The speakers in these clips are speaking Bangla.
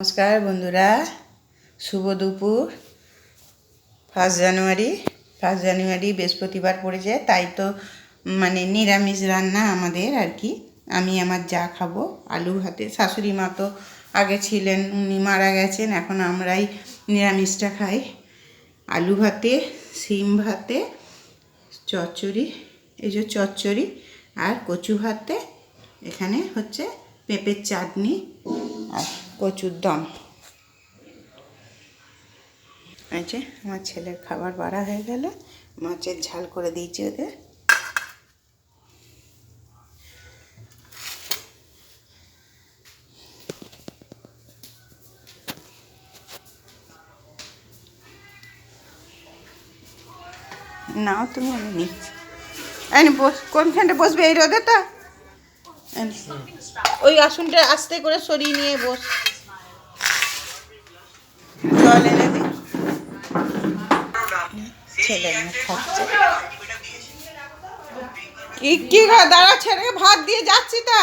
নমস্কার বন্ধুরা, শুভ দুপুর। ফার্স্ট জানুয়ারি ফার্স্ট জানুয়ারি বৃহস্পতিবার পড়েছে, তাই তো মানে নিরামিষ রান্না আমাদের আর কি। আমি আমার যা খাব, আলু ভাতে শাশুড়ি মা তো আগে ছিলেন, উনি মারা গেছেন, এখন আমরাই নিরামিষটা খাই। আলু ভাতে সিম ভাতে, চচ্চড়ি, এই যে চচ্চড়ি আর কচু ভাতে, এখানে হচ্ছে পেঁপের চাটনি আর কচুর দম। এই যে আমার ছেলের খাবার বাড়া হয়ে গেল। মাছের ঝাল করে দিয়েছি ওদের। নাও তুমি, আমি নিচ্ছি। বস, কোনখানটা বসবে? এই নে। ওই আসনটা আস্তে করে সরিয়ে নিয়ে বস। জল এনে দি। ছেলে খাচ্ছে কি কি দাঁড়া ছেড়ে ভাত দিয়ে যাচ্ছি তা।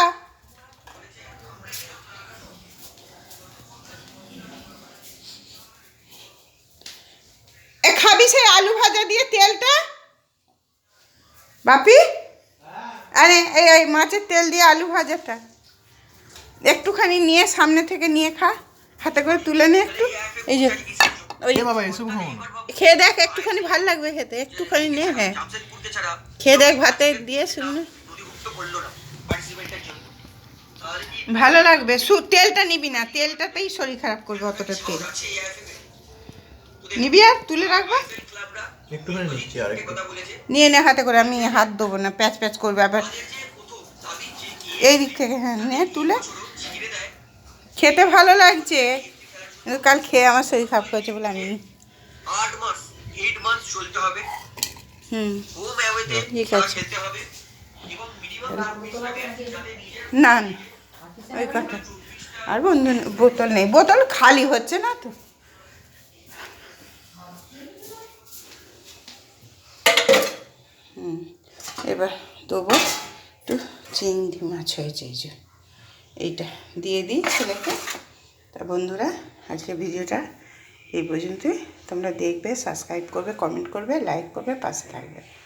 খাবি সেই আলু ভাজা দিয়ে তেলটা? বাপি? আরে এই এই মাছের তেল দিয়ে আলু ভাজাটা। একটুখানি নিয়ে সামনে থেকে নিয়ে খা হাতে করে তুলে নে একটু। এই যে ওই খেয়ে দেখ একটুখানি ভালো লাগবে খেতে একটুখানি নে হ্যাঁ। খেয়ে দেখ ভাতে দিয়ে শুনে। ভালো লাগবে তেলটা নিবি না তেলটাতেই শরীর খারাপ করবে অতটা তেল। নিবি আর তুলে রাখবা। নিয়ে নে হাতে করে আমি হাত দেবো না প্যাচ প্যাচ করবে আবার। এই দিক থেকে হ্যাঁ নে তুলে। খেতে ভালো লাগছে কিন্তু কাল খেয়ে আমার শরীর খারাপ করেছে বলে আমি আট মাস এইট মাস চলতে হবে। হুম। ঠিক আছে। না ওই কথা। আর বন্ধু বোতল নেই। বোতল খালি হচ্ছে না তো। হুম, এবার দেবো একটু চিংড়ি মাছ হয়েছে, এই যে। এইটা দিয়ে দিই ছেলেকে। তা বন্ধুরা, আজকে ভিডিওটা এই পর্যন্তই। তোমরা দেখবে, সাবস্ক্রাইব করবে, কমেন্ট করবে, লাইক করবে, পাশে থাকবে।